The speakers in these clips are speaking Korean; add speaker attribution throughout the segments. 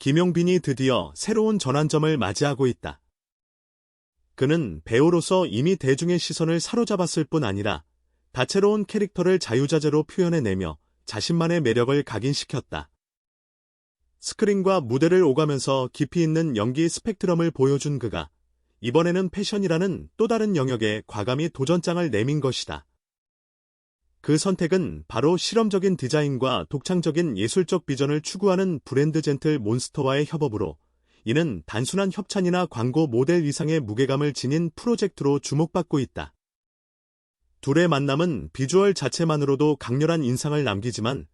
Speaker 1: 김용빈이 드디어 새로운 전환점을 맞이하고 있다. 그는 배우로서 이미 대중의 시선을 사로잡았을 뿐 아니라 다채로운 캐릭터를 자유자재로 표현해내며 자신만의 매력을 각인시켰다. 스크린과 무대를 오가면서 깊이 있는 연기 스펙트럼을 보여준 그가 이번에는 패션이라는 또 다른 영역에 과감히 도전장을 내민 것이다. 그 선택은 바로 실험적인 디자인과 독창적인 예술적 비전을 추구하는 브랜드 젠틀 몬스터와의 협업으로 이는 단순한 협찬이나 광고 모델 이상의 무게감을 지닌 프로젝트로 주목받고 있다. 둘의 만남은 비주얼 자체만으로도 강렬한 인상을 남기지만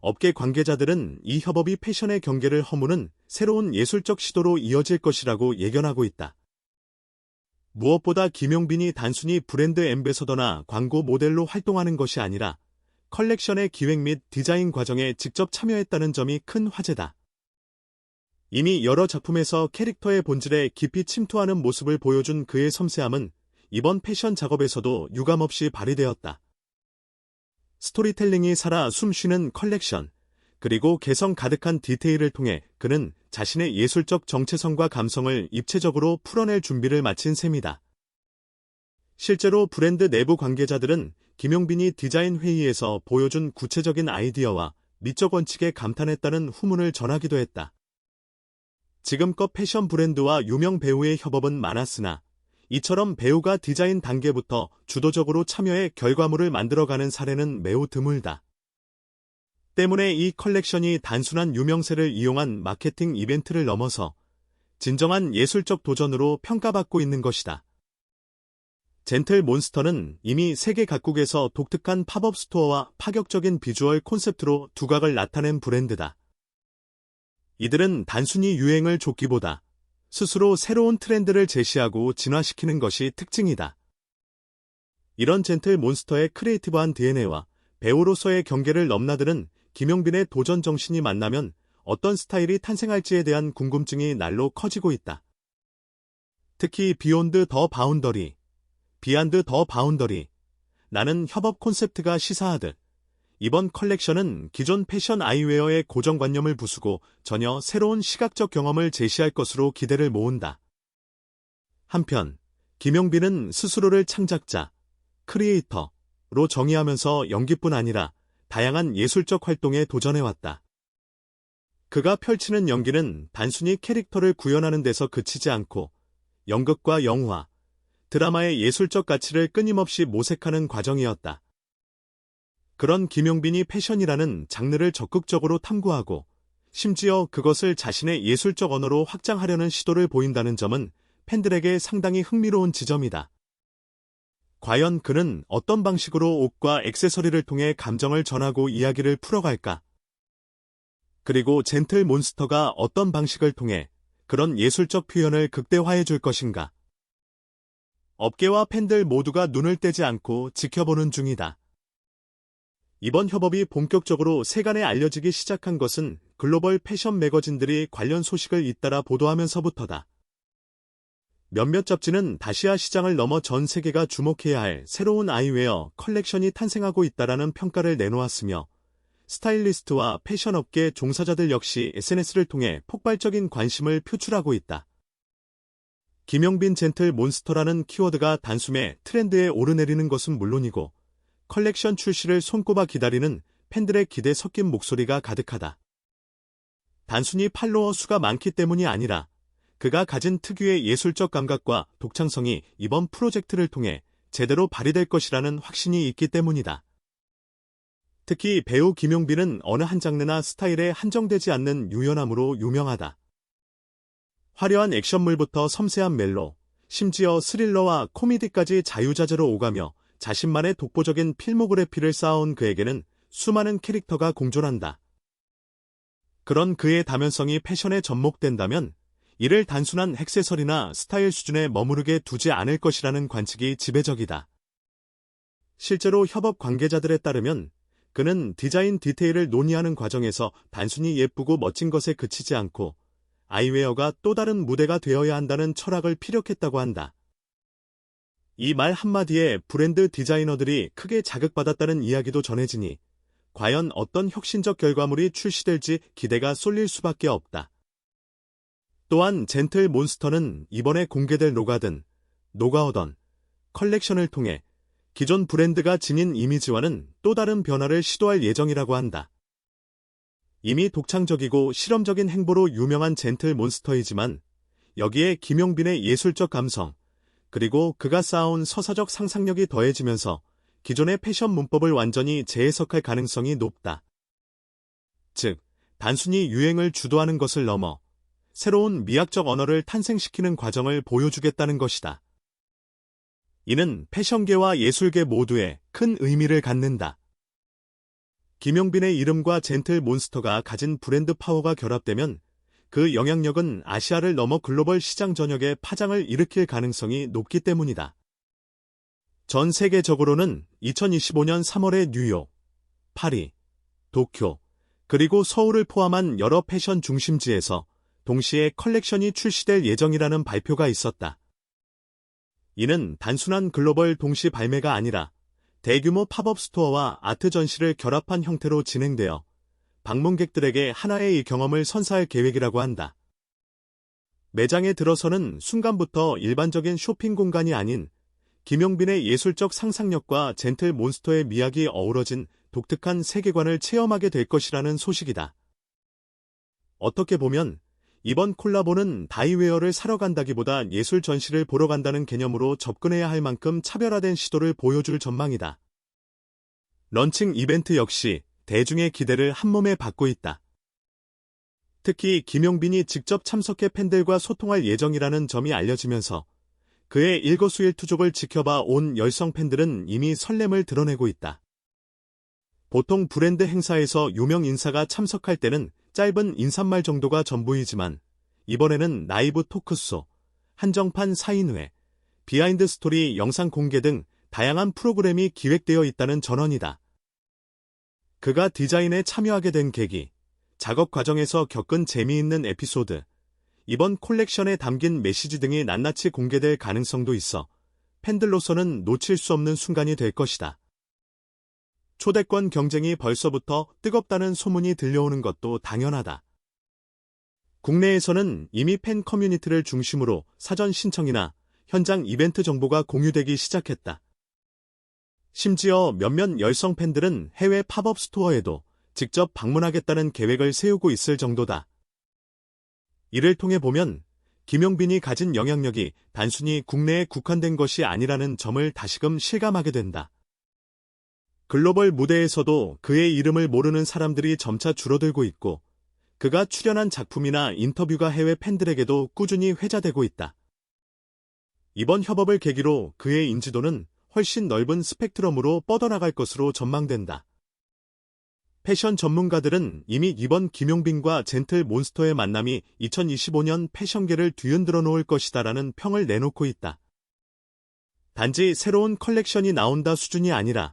Speaker 1: 업계 관계자들은 이 협업이 패션의 경계를 허무는 새로운 예술적 시도로 이어질 것이라고 예견하고 있다. 무엇보다 김용빈이 단순히 브랜드 엠베서더나 광고 모델로 활동하는 것이 아니라 컬렉션의 기획 및 디자인 과정에 직접 참여했다는 점이 큰 화제다. 이미 여러 작품에서 캐릭터의 본질에 깊이 침투하는 모습을 보여준 그의 섬세함은 이번 패션 작업에서도 유감없이 발휘되었다. 스토리텔링이 살아 숨쉬는 컬렉션, 그리고 개성 가득한 디테일을 통해 그는 자신의 예술적 정체성과 감성을 입체적으로 풀어낼 준비를 마친 셈이다. 실제로 브랜드 내부 관계자들은 김용빈이 디자인 회의에서 보여준 구체적인 아이디어와 미적 원칙에 감탄했다는 후문을 전하기도 했다. 지금껏 패션 브랜드와 유명 배우의 협업은 많았으나 이처럼 배우가 디자인 단계부터 주도적으로 참여해 결과물을 만들어가는 사례는 매우 드물다. 때문에 이 컬렉션이 단순한 유명세를 이용한 마케팅 이벤트를 넘어서 진정한 예술적 도전으로 평가받고 있는 것이다. 젠틀 몬스터는 이미 세계 각국에서 독특한 팝업 스토어와 파격적인 비주얼 콘셉트로 두각을 나타낸 브랜드다. 이들은 단순히 유행을 쫓기보다 스스로 새로운 트렌드를 제시하고 진화시키는 것이 특징이다. 이런 젠틀 몬스터의 크리에이티브한 DNA와 배우로서의 경계를 넘나드는 김용빈의 도전 정신이 만나면 어떤 스타일이 탄생할지에 대한 궁금증이 날로 커지고 있다. 특히 비욘드 더 바운더리, 비안드 더 바운더리, 나는 협업 콘셉트가 시사하듯 이번 컬렉션은 기존 패션 아이웨어의 고정관념을 부수고 전혀 새로운 시각적 경험을 제시할 것으로 기대를 모은다. 한편 김용빈은 스스로를 창작자, 크리에이터로 정의하면서 연기뿐 아니라 다양한 예술적 활동에 도전해왔다. 그가 펼치는 연기는 단순히 캐릭터를 구현하는 데서 그치지 않고 연극과 영화, 드라마의 예술적 가치를 끊임없이 모색하는 과정이었다. 그런 김용빈이 패션이라는 장르를 적극적으로 탐구하고 심지어 그것을 자신의 예술적 언어로 확장하려는 시도를 보인다는 점은 팬들에게 상당히 흥미로운 지점이다. 과연 그는 어떤 방식으로 옷과 액세서리를 통해 감정을 전하고 이야기를 풀어갈까? 그리고 젠틀 몬스터가 어떤 방식을 통해 그런 예술적 표현을 극대화해 줄 것인가? 업계와 팬들 모두가 눈을 떼지 않고 지켜보는 중이다. 이번 협업이 본격적으로 세간에 알려지기 시작한 것은 글로벌 패션 매거진들이 관련 소식을 잇따라 보도하면서부터다. 몇몇 잡지는 다시아 시장을 넘어 전 세계가 주목해야 할 새로운 아이웨어 컬렉션이 탄생하고 있다라는 평가를 내놓았으며 스타일리스트와 패션업계 종사자들 역시 SNS를 통해 폭발적인 관심을 표출하고 있다. 김영빈 젠틀 몬스터라는 키워드가 단숨에 트렌드에 오르내리는 것은 물론이고 컬렉션 출시를 손꼽아 기다리는 팬들의 기대 섞인 목소리가 가득하다. 단순히 팔로워 수가 많기 때문이 아니라 그가 가진 특유의 예술적 감각과 독창성이 이번 프로젝트를 통해 제대로 발휘될 것이라는 확신이 있기 때문이다. 특히 배우 김용빈은 어느 한 장르나 스타일에 한정되지 않는 유연함으로 유명하다. 화려한 액션물부터 섬세한 멜로, 심지어 스릴러와 코미디까지 자유자재로 오가며 자신만의 독보적인 필모그래피를 쌓아온 그에게는 수많은 캐릭터가 공존한다. 그런 그의 다면성이 패션에 접목된다면 이를 단순한 액세서리나 스타일 수준에 머무르게 두지 않을 것이라는 관측이 지배적이다. 실제로 협업 관계자들에 따르면 그는 디자인 디테일을 논의하는 과정에서 단순히 예쁘고 멋진 것에 그치지 않고 아이웨어가 또 다른 무대가 되어야 한다는 철학을 피력했다고 한다. 이 말 한마디에 브랜드 디자이너들이 크게 자극받았다는 이야기도 전해지니 과연 어떤 혁신적 결과물이 출시될지 기대가 쏠릴 수밖에 없다. 또한 젠틀 몬스터는 이번에 공개될 노가든, 노가오던 컬렉션을 통해 기존 브랜드가 지닌 이미지와는 또 다른 변화를 시도할 예정이라고 한다. 이미 독창적이고 실험적인 행보로 유명한 젠틀 몬스터이지만 여기에 김용빈의 예술적 감성, 그리고 그가 쌓아온 서사적 상상력이 더해지면서 기존의 패션 문법을 완전히 재해석할 가능성이 높다. 즉, 단순히 유행을 주도하는 것을 넘어 새로운 미학적 언어를 탄생시키는 과정을 보여주겠다는 것이다. 이는 패션계와 예술계 모두에 큰 의미를 갖는다. 김용빈의 이름과 젠틀 몬스터가 가진 브랜드 파워가 결합되면 그 영향력은 아시아를 넘어 글로벌 시장 전역에 파장을 일으킬 가능성이 높기 때문이다. 전 세계적으로는 2025년 3월에 뉴욕, 파리, 도쿄, 그리고 서울을 포함한 여러 패션 중심지에서 동시에 컬렉션이 출시될 예정이라는 발표가 있었다. 이는 단순한 글로벌 동시 발매가 아니라 대규모 팝업 스토어와 아트 전시를 결합한 형태로 진행되어 방문객들에게 하나의 경험을 선사할 계획이라고 한다. 매장에 들어서는 순간부터 일반적인 쇼핑 공간이 아닌 김용빈의 예술적 상상력과 젠틀 몬스터의 미학이 어우러진 독특한 세계관을 체험하게 될 것이라는 소식이다. 어떻게 보면 이번 콜라보는 다이웨어를 사러 간다기보다 예술 전시를 보러 간다는 개념으로 접근해야 할 만큼 차별화된 시도를 보여줄 전망이다. 런칭 이벤트 역시 대중의 기대를 한몸에 받고 있다. 특히 김용빈이 직접 참석해 팬들과 소통할 예정이라는 점이 알려지면서 그의 일거수일투족을 지켜봐 온 열성 팬들은 이미 설렘을 드러내고 있다. 보통 브랜드 행사에서 유명 인사가 참석할 때는 짧은 인사말 정도가 전부이지만 이번에는 라이브 토크쇼, 한정판 사인회, 비하인드 스토리 영상 공개 등 다양한 프로그램이 기획되어 있다는 전언이다. 그가 디자인에 참여하게 된 계기, 작업 과정에서 겪은 재미있는 에피소드, 이번 콜렉션에 담긴 메시지 등이 낱낱이 공개될 가능성도 있어 팬들로서는 놓칠 수 없는 순간이 될 것이다. 초대권 경쟁이 벌써부터 뜨겁다는 소문이 들려오는 것도 당연하다. 국내에서는 이미 팬 커뮤니티를 중심으로 사전 신청이나 현장 이벤트 정보가 공유되기 시작했다. 심지어 몇몇 열성 팬들은 해외 팝업 스토어에도 직접 방문하겠다는 계획을 세우고 있을 정도다. 이를 통해 보면 김용빈이 가진 영향력이 단순히 국내에 국한된 것이 아니라는 점을 다시금 실감하게 된다. 글로벌 무대에서도 그의 이름을 모르는 사람들이 점차 줄어들고 있고 그가 출연한 작품이나 인터뷰가 해외 팬들에게도 꾸준히 회자되고 있다. 이번 협업을 계기로 그의 인지도는 훨씬 넓은 스펙트럼으로 뻗어나갈 것으로 전망된다. 패션 전문가들은 이미 이번 김용빈과 젠틀 몬스터의 만남이 2025년 패션계를 뒤흔들어 놓을 것이다라는 평을 내놓고 있다. 단지 새로운 컬렉션이 나온다 수준이 아니라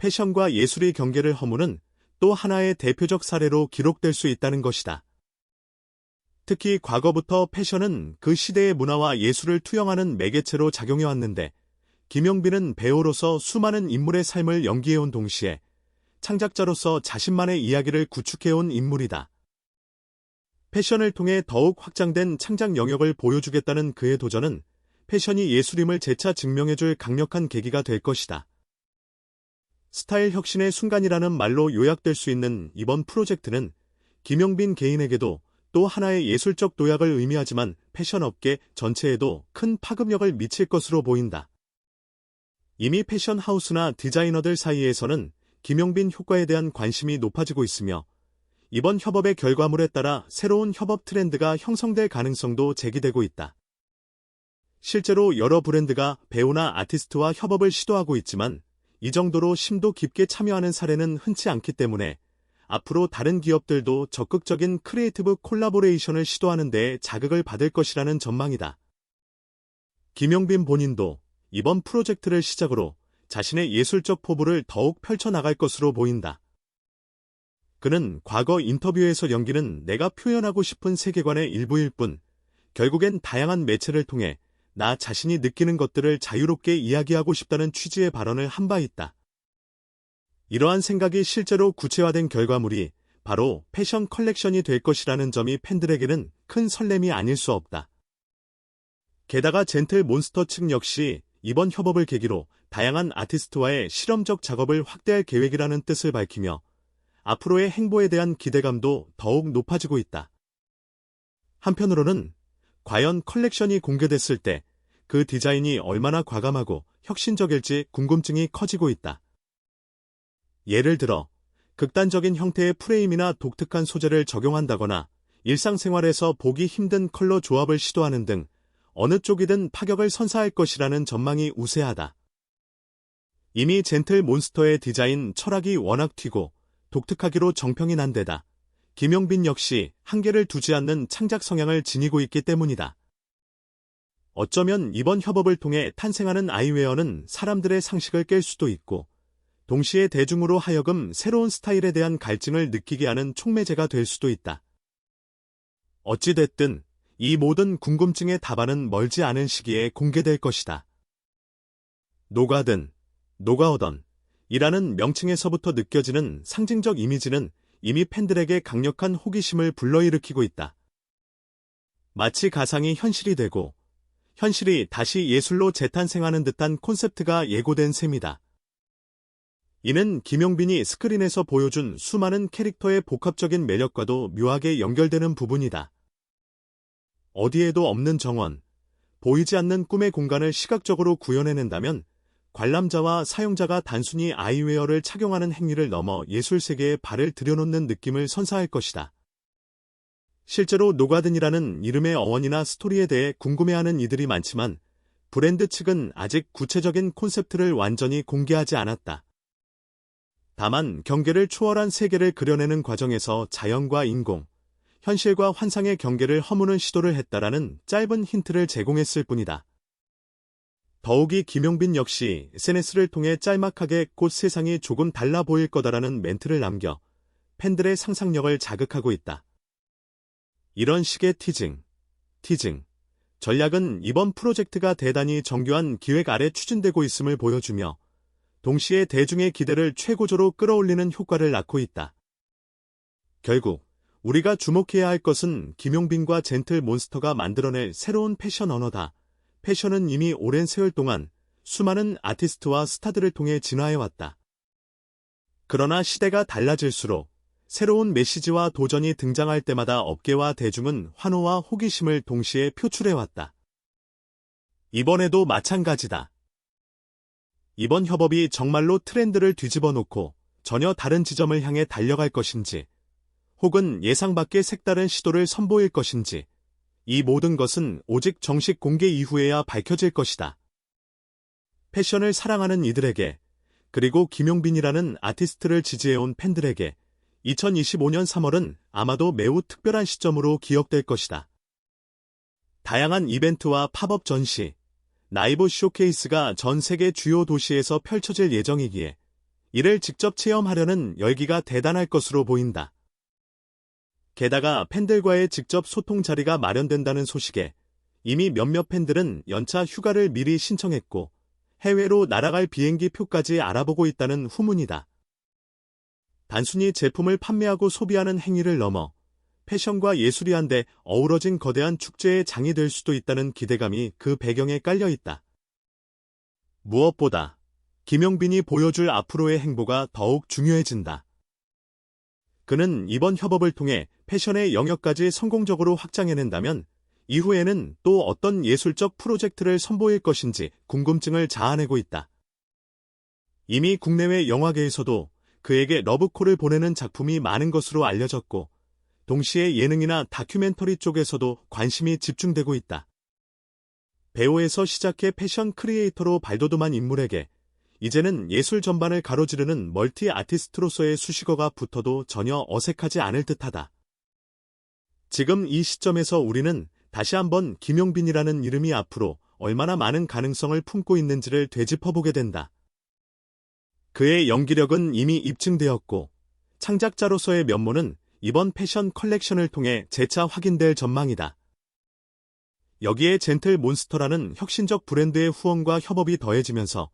Speaker 1: 패션과 예술의 경계를 허무는 또 하나의 대표적 사례로 기록될 수 있다는 것이다. 특히 과거부터 패션은 그 시대의 문화와 예술을 투영하는 매개체로 작용해왔는데 김용빈은 배우로서 수많은 인물의 삶을 연기해온 동시에 창작자로서 자신만의 이야기를 구축해온 인물이다. 패션을 통해 더욱 확장된 창작 영역을 보여주겠다는 그의 도전은 패션이 예술임을 재차 증명해줄 강력한 계기가 될 것이다. 스타일 혁신의 순간이라는 말로 요약될 수 있는 이번 프로젝트는 김용빈 개인에게도 또 하나의 예술적 도약을 의미하지만 패션업계 전체에도 큰 파급력을 미칠 것으로 보인다. 이미 패션 하우스나 디자이너들 사이에서는 김용빈 효과에 대한 관심이 높아지고 있으며 이번 협업의 결과물에 따라 새로운 협업 트렌드가 형성될 가능성도 제기되고 있다. 실제로 여러 브랜드가 배우나 아티스트와 협업을 시도하고 있지만 이 정도로 심도 깊게 참여하는 사례는 흔치 않기 때문에 앞으로 다른 기업들도 적극적인 크리에이티브 콜라보레이션을 시도하는 데 자극을 받을 것이라는 전망이다. 김용빈 본인도 이번 프로젝트를 시작으로 자신의 예술적 포부를 더욱 펼쳐나갈 것으로 보인다. 그는 과거 인터뷰에서 연기는 내가 표현하고 싶은 세계관의 일부일 뿐, 결국엔 다양한 매체를 통해 나 자신이 느끼는 것들을 자유롭게 이야기하고 싶다는 취지의 발언을 한 바 있다. 이러한 생각이 실제로 구체화된 결과물이 바로 패션 컬렉션이 될 것이라는 점이 팬들에게는 큰 설렘이 아닐 수 없다. 게다가 젠틀 몬스터 측 역시 이번 협업을 계기로 다양한 아티스트와의 실험적 작업을 확대할 계획이라는 뜻을 밝히며 앞으로의 행보에 대한 기대감도 더욱 높아지고 있다. 한편으로는 과연 컬렉션이 공개됐을 때 그 디자인이 얼마나 과감하고 혁신적일지 궁금증이 커지고 있다. 예를 들어 극단적인 형태의 프레임이나 독특한 소재를 적용한다거나 일상생활에서 보기 힘든 컬러 조합을 시도하는 등 어느 쪽이든 파격을 선사할 것이라는 전망이 우세하다. 이미 젠틀 몬스터의 디자인 철학이 워낙 튀고 독특하기로 정평이 난 데다 김용빈 역시 한계를 두지 않는 창작 성향을 지니고 있기 때문이다. 어쩌면 이번 협업을 통해 탄생하는 아이웨어는 사람들의 상식을 깰 수도 있고 동시에 대중으로 하여금 새로운 스타일에 대한 갈증을 느끼게 하는 촉매제가 될 수도 있다. 어찌됐든 이 모든 궁금증의 답안은 멀지 않은 시기에 공개될 것이다. 노가든, 노가오던 이라는 명칭에서부터 느껴지는 상징적 이미지는 이미 팬들에게 강력한 호기심을 불러일으키고 있다. 마치 가상이 현실이 되고 현실이 다시 예술로 재탄생하는 듯한 콘셉트가 예고된 셈이다. 이는 김용빈이 스크린에서 보여준 수많은 캐릭터의 복합적인 매력과도 묘하게 연결되는 부분이다. 어디에도 없는 정원, 보이지 않는 꿈의 공간을 시각적으로 구현해낸다면 관람자와 사용자가 단순히 아이웨어를 착용하는 행위를 넘어 예술 세계에 발을 들여놓는 느낌을 선사할 것이다. 실제로 노가든이라는 이름의 어원이나 스토리에 대해 궁금해하는 이들이 많지만 브랜드 측은 아직 구체적인 콘셉트를 완전히 공개하지 않았다. 다만 경계를 초월한 세계를 그려내는 과정에서 자연과 인공, 현실과 환상의 경계를 허무는 시도를 했다라는 짧은 힌트를 제공했을 뿐이다. 더욱이 김용빈 역시 SNS를 통해 짤막하게 곧 세상이 조금 달라 보일 거다라는 멘트를 남겨 팬들의 상상력을 자극하고 있다. 이런 식의 티징, 티징, 전략은 이번 프로젝트가 대단히 정교한 기획 아래 추진되고 있음을 보여주며 동시에 대중의 기대를 최고조로 끌어올리는 효과를 낳고 있다. 결국 우리가 주목해야 할 것은 김용빈과 젠틀 몬스터가 만들어낼 새로운 패션 언어다. 패션은 이미 오랜 세월 동안 수많은 아티스트와 스타들을 통해 진화해왔다. 그러나 시대가 달라질수록 새로운 메시지와 도전이 등장할 때마다 업계와 대중은 환호와 호기심을 동시에 표출해왔다. 이번에도 마찬가지다. 이번 협업이 정말로 트렌드를 뒤집어 놓고 전혀 다른 지점을 향해 달려갈 것인지, 혹은 예상 밖의 색다른 시도를 선보일 것인지 이 모든 것은 오직 정식 공개 이후에야 밝혀질 것이다. 패션을 사랑하는 이들에게 그리고 김용빈이라는 아티스트를 지지해온 팬들에게 2025년 3월은 아마도 매우 특별한 시점으로 기억될 것이다. 다양한 이벤트와 팝업 전시, 라이브 쇼케이스가 전 세계 주요 도시에서 펼쳐질 예정이기에 이를 직접 체험하려는 열기가 대단할 것으로 보인다. 게다가 팬들과의 직접 소통 자리가 마련된다는 소식에 이미 몇몇 팬들은 연차 휴가를 미리 신청했고 해외로 날아갈 비행기 표까지 알아보고 있다는 후문이다. 단순히 제품을 판매하고 소비하는 행위를 넘어 패션과 예술이 한데 어우러진 거대한 축제의 장이 될 수도 있다는 기대감이 그 배경에 깔려 있다. 무엇보다 김용빈이 보여줄 앞으로의 행보가 더욱 중요해진다. 그는 이번 협업을 통해 패션의 영역까지 성공적으로 확장해낸다면 이후에는 또 어떤 예술적 프로젝트를 선보일 것인지 궁금증을 자아내고 있다. 이미 국내외 영화계에서도 그에게 러브콜을 보내는 작품이 많은 것으로 알려졌고 동시에 예능이나 다큐멘터리 쪽에서도 관심이 집중되고 있다. 배우에서 시작해 패션 크리에이터로 발돋움한 인물에게 이제는 예술 전반을 가로지르는 멀티 아티스트로서의 수식어가 붙어도 전혀 어색하지 않을 듯하다. 지금 이 시점에서 우리는 다시 한번 김용빈이라는 이름이 앞으로 얼마나 많은 가능성을 품고 있는지를 되짚어보게 된다. 그의 연기력은 이미 입증되었고 창작자로서의 면모는 이번 패션 컬렉션을 통해 재차 확인될 전망이다. 여기에 젠틀 몬스터라는 혁신적 브랜드의 후원과 협업이 더해지면서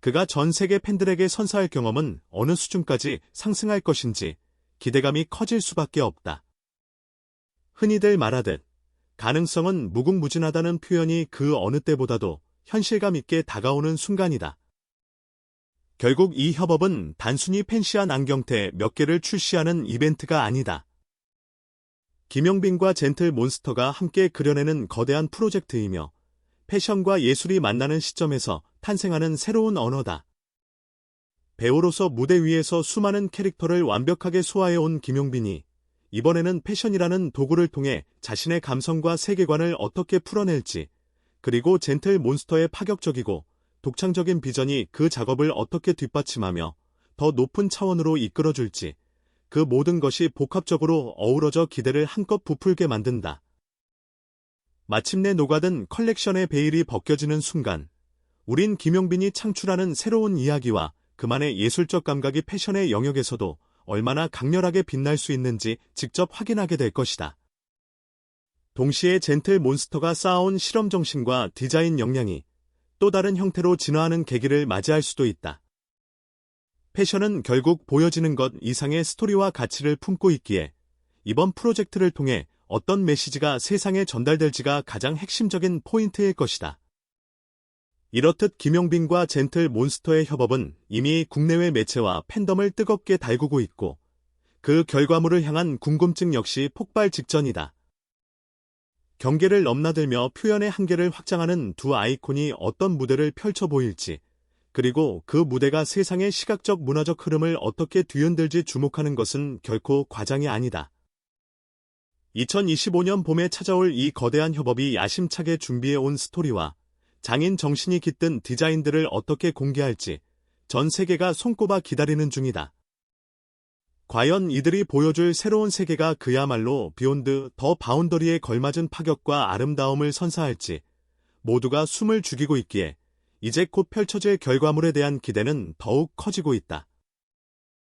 Speaker 1: 그가 전 세계 팬들에게 선사할 경험은 어느 수준까지 상승할 것인지 기대감이 커질 수밖에 없다. 흔히들 말하듯 가능성은 무궁무진하다는 표현이 그 어느 때보다도 현실감 있게 다가오는 순간이다. 결국 이 협업은 단순히 팬시한 안경테 몇 개를 출시하는 이벤트가 아니다. 김용빈과 젠틀 몬스터가 함께 그려내는 거대한 프로젝트이며 패션과 예술이 만나는 시점에서 탄생하는 새로운 언어다. 배우로서 무대 위에서 수많은 캐릭터를 완벽하게 소화해온 김용빈이 이번에는 패션이라는 도구를 통해 자신의 감성과 세계관을 어떻게 풀어낼지, 그리고 젠틀 몬스터의 파격적이고 독창적인 비전이 그 작업을 어떻게 뒷받침하며 더 높은 차원으로 이끌어줄지, 그 모든 것이 복합적으로 어우러져 기대를 한껏 부풀게 만든다. 마침내 녹아든 컬렉션의 베일이 벗겨지는 순간, 우린 김용빈이 창출하는 새로운 이야기와 그만의 예술적 감각이 패션의 영역에서도 얼마나 강렬하게 빛날 수 있는지 직접 확인하게 될 것이다. 동시에 젠틀 몬스터가 쌓아온 실험 정신과 디자인 역량이 또 다른 형태로 진화하는 계기를 맞이할 수도 있다. 패션은 결국 보여지는 것 이상의 스토리와 가치를 품고 있기에 이번 프로젝트를 통해 어떤 메시지가 세상에 전달될지가 가장 핵심적인 포인트일 것이다. 이렇듯 김용빈과 젠틀 몬스터의 협업은 이미 국내외 매체와 팬덤을 뜨겁게 달구고 있고 그 결과물을 향한 궁금증 역시 폭발 직전이다. 경계를 넘나들며 표현의 한계를 확장하는 두 아이콘이 어떤 무대를 펼쳐 보일지, 그리고 그 무대가 세상의 시각적 문화적 흐름을 어떻게 뒤흔들지 주목하는 것은 결코 과장이 아니다. 2025년 봄에 찾아올 이 거대한 협업이 야심차게 준비해온 스토리와 장인 정신이 깃든 디자인들을 어떻게 공개할지 전 세계가 손꼽아 기다리는 중이다. 과연 이들이 보여줄 새로운 세계가 그야말로 비욘드 더 바운더리에 걸맞은 파격과 아름다움을 선사할지 모두가 숨을 죽이고 있기에 이제 곧 펼쳐질 결과물에 대한 기대는 더욱 커지고 있다.